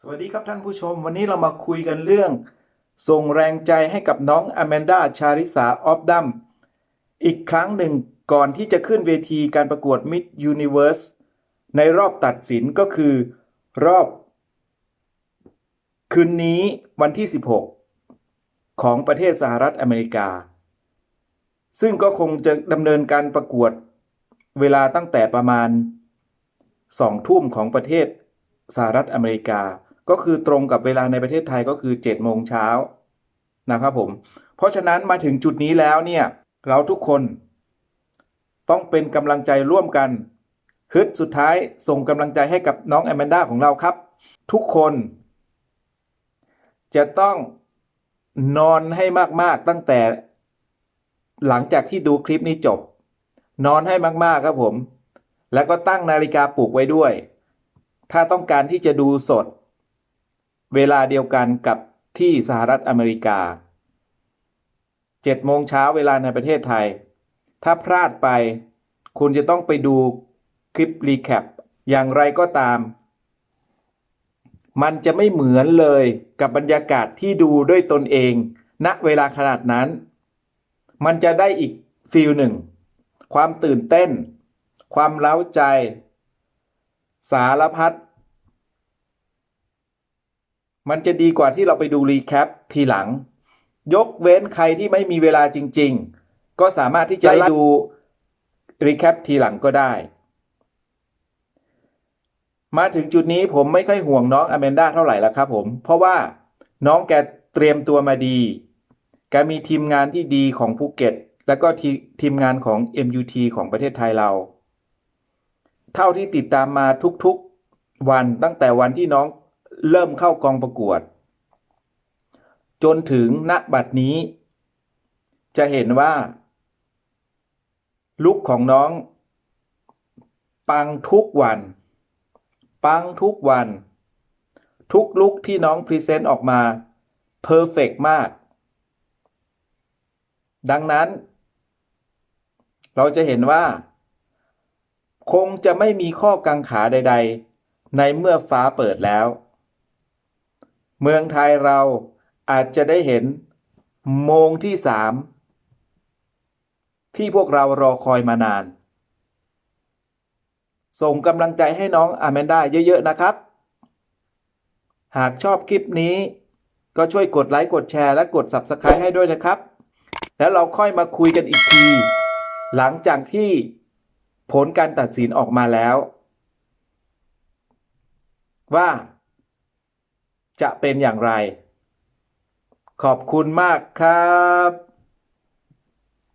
สวัสดีครับท่านผู้ชม วันนี้เรามาคุยกันเรื่อง ส่งแรงใจให้กับน้องอแมนดาชาริสาออฟดัมอีกครั้งหนึ่งก่อนที่จะขึ้นเวทีการประกวด Mid Universe ในรอบตัดสินก็คือรอบ คืนนี้วันที่ 16 ของประเทศสหรัฐอเมริกา ซึ่งก็คงจะดำเนินการประกวดเวลาตั้งแต่ประมาณสองทุ่มของประเทศสหรัฐอเมริกา ก็คือตรงกับเวลาในประเทศไทยก็คือ7โมงเช้านะครับผม เพราะฉะนั้นมาถึงจุดนี้แล้วเนี่ย เราทุกคน ต้องเป็นกำลังใจร่วมกันฮึดสุดท้ายส่งกำลังใจให้กับน้องแอมแมนด้าของเราครับ ทุกคน จะต้องนอนให้มากๆตั้งแต่ หลังจากที่ดูคลิปนี้จบ นอนให้มากๆครับผม แล้วก็ตั้งนาฬิกาปลุกไว้ด้วย ถ้าต้องการที่จะดูสด เวลาเดียวกันกับที่สหรัฐอเมริกา7โมงเช้าเวลาในประเทศไทย ถ้าพลาดไป คุณจะต้องไปดูคลิปรีแคปอย่างไรก็ตาม มันจะไม่เหมือนเลยกับบรรยากาศที่ดูด้วยตนเองณเวลาขนาดนั้น มันจะได้อีกฟีลหนึ่ง ความตื่นเต้น ความเล้าใจ สารพัด มันจะดีกว่าที่เราไปดูรีแคปทีหลัง ยกเว้นใครที่ไม่มีเวลาจริง ๆ ก็สามารถที่จะดูรีแคปทีหลังก็ได้ มาถึงจุดนี้ผมไม่ค่อยห่วงน้องอแมนด้าเท่าไหร่แล้วครับผม เพราะว่าน้องแกเตรียมตัวมาดี แกมีทีมงานที่ดีของภูเก็ต แล้วก็ทีทีมงานของ MUT ของประเทศไทยเรา เท่าที่ติดตามมาทุกๆวันตั้งแต่วันที่น้อง เริ่มเข้ากองประกวด จนถึงณบัดนี้ จะเห็นว่า ลุกของน้อง ปังทุกวัน ปังทุกวัน ทุกลุกที่น้องพรีเซนต์ออกมาเพอร์เฟกมาก ดังนั้น เราจะเห็นว่า คงจะไม่มีข้อกังขาใด ๆ ในเมื่อฟ้าเปิดแล้ว เมืองไทยเราอาจจะได้เห็นโมงที่สามที่พวกเรารอคอยมานาน ส่งกำลังใจให้น้องอแมนด้าเยอะ ๆ นะครับ หากชอบคลิปนี้ ก็ช่วยกดไลค์กดแชร์และกด Subscribe ให้ด้วยนะครับ แล้วเราค่อยมาคุยกันอีกที หลังจากที่ผลการตัดสินออกมาแล้ว ว่า จะเป็นอย่างไร ขอบคุณมากครับ